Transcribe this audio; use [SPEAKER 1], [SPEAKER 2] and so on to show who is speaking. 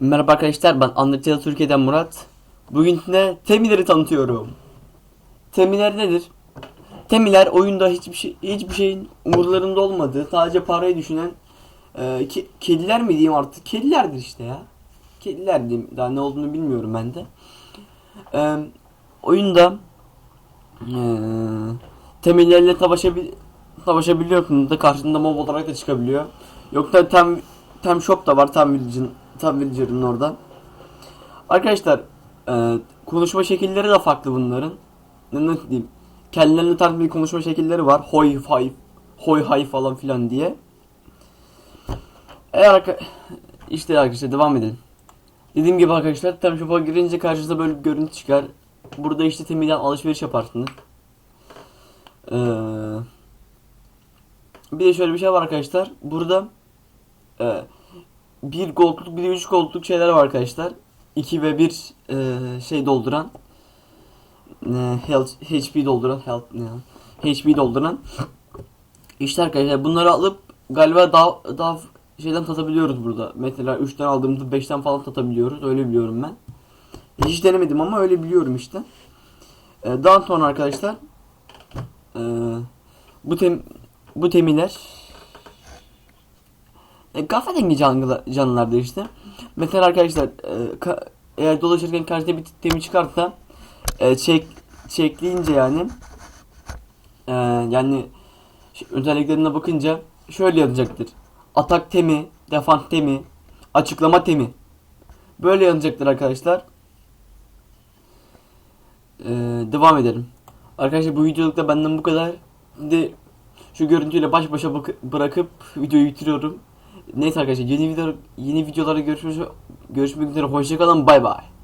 [SPEAKER 1] Merhaba arkadaşlar ben Undertale Türkiye'den Murat. Bugün de Temiler'i tanıtıyorum. Temiler nedir? Temiler oyunda hiçbir şey hiçbir şeyin umurlarında olmadığı, sadece parayı düşünen e, ke- kediler mi diyeyim artık? Kedilerdir işte ya. Kediler diyeyim. Daha ne olduğunu bilmiyorum ben de. E, oyunda e, Temillerle savaşabil savaşabiliyorsunuz da karşında mob olarak da çıkabiliyor. Yok da tem tem shop da var tam village'ın tam villager'ın orada. Arkadaşlar e, konuşma şekilleri de farklı bunların. Ne, ne diyeyim? Kendilerine tarz bir konuşma şekilleri var. Hoy hay hoy hay falan filan diye. Eğer işte arkadaşlar devam edelim. Dediğim gibi arkadaşlar tem shop'a girince karşınıza böyle bir görüntü çıkar. Burada işte temiden alışveriş yaparsınız. Ee, bir de şöyle bir şey var arkadaşlar. Burada e, bir goldluk bir de üç goldluk şeyler var arkadaşlar. 2 ve 1 e, şey dolduran e, health, HP dolduran health, ya? HP dolduran işte arkadaşlar bunları alıp galiba daha daha şeyden satabiliyoruz burada. Mesela 3'ten aldığımızda 5'ten falan satabiliyoruz. Öyle biliyorum ben. Hiç denemedim ama öyle biliyorum işte. E, daha sonra arkadaşlar e, bu tem bu temiler e, kafa dengi canlı, canlılarda işte. Mesela arkadaşlar e, ka- eğer dolaşırken karşıda bir temi çıkarsa e, çek çekleyince yani e, yani özelliklerine bakınca şöyle yazacaktır. Atak temi, defans temi, açıklama temi. Böyle yazacaktır arkadaşlar. E, devam edelim. Arkadaşlar bu videolukta benden bu kadar. Şimdi şu görüntüyle baş başa bırakıp videoyu bitiriyorum. Neyse arkadaşlar yeni video yeni videolarda görüşmek görüşmek üzere. Hoşçakalın bay bay.